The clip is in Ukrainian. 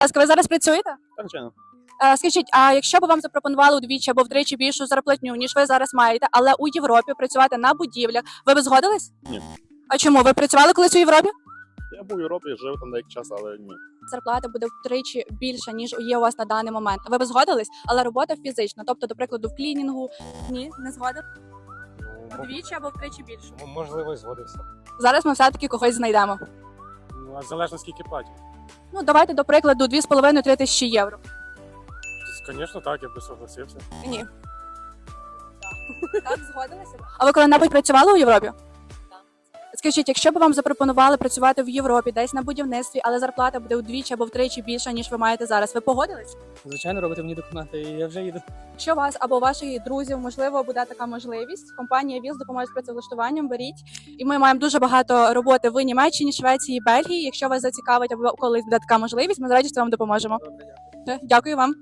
ласка, ви зараз працюєте? Так, звичайно. Е, Скажіть, а якщо б вам запропонували удвічі або втричі більшу зарплатню, ніж ви зараз маєте, але у Європі працювати на будівлях, ви б згодились? Ні. А чому? Ви працювали колись у Європі? Я був в Європі, жив там деякий час, але ні. Зарплата буде втричі більша, ніж є у вас на даний момент. Ви б згодились, але робота фізична, тобто, до прикладу, в клінінгу. Ні, не згоден. Ну, Вдвічі або втричі більше. м- можливо, згодився. Зараз ми все-таки когось знайдемо. Ну, а залежно скільки платять. Ну, давайте, до прикладу, 2,5-3 тисячі євро. Звісно, так, я б согласився. Ні. Так, згодилися? А ви коли-небудь працювали у Європі? Скажіть, якщо б вам запропонували працювати в Європі, десь на будівництві, але зарплата буде вдвічі або втричі більша, ніж ви маєте зараз, ви погодились? Звичайно, робити мені документи, і я вже їду. Якщо у вас або у ваших друзів можливо буде така можливість, компанія ВІЛ допоможе з працевлаштуванням. Беріть, і ми маємо дуже багато роботи в Німеччині, Швеції, Бельгії. Якщо вас зацікавить або колись буде така можливість, ми з радістю вам допоможемо. Все, Дякую вам.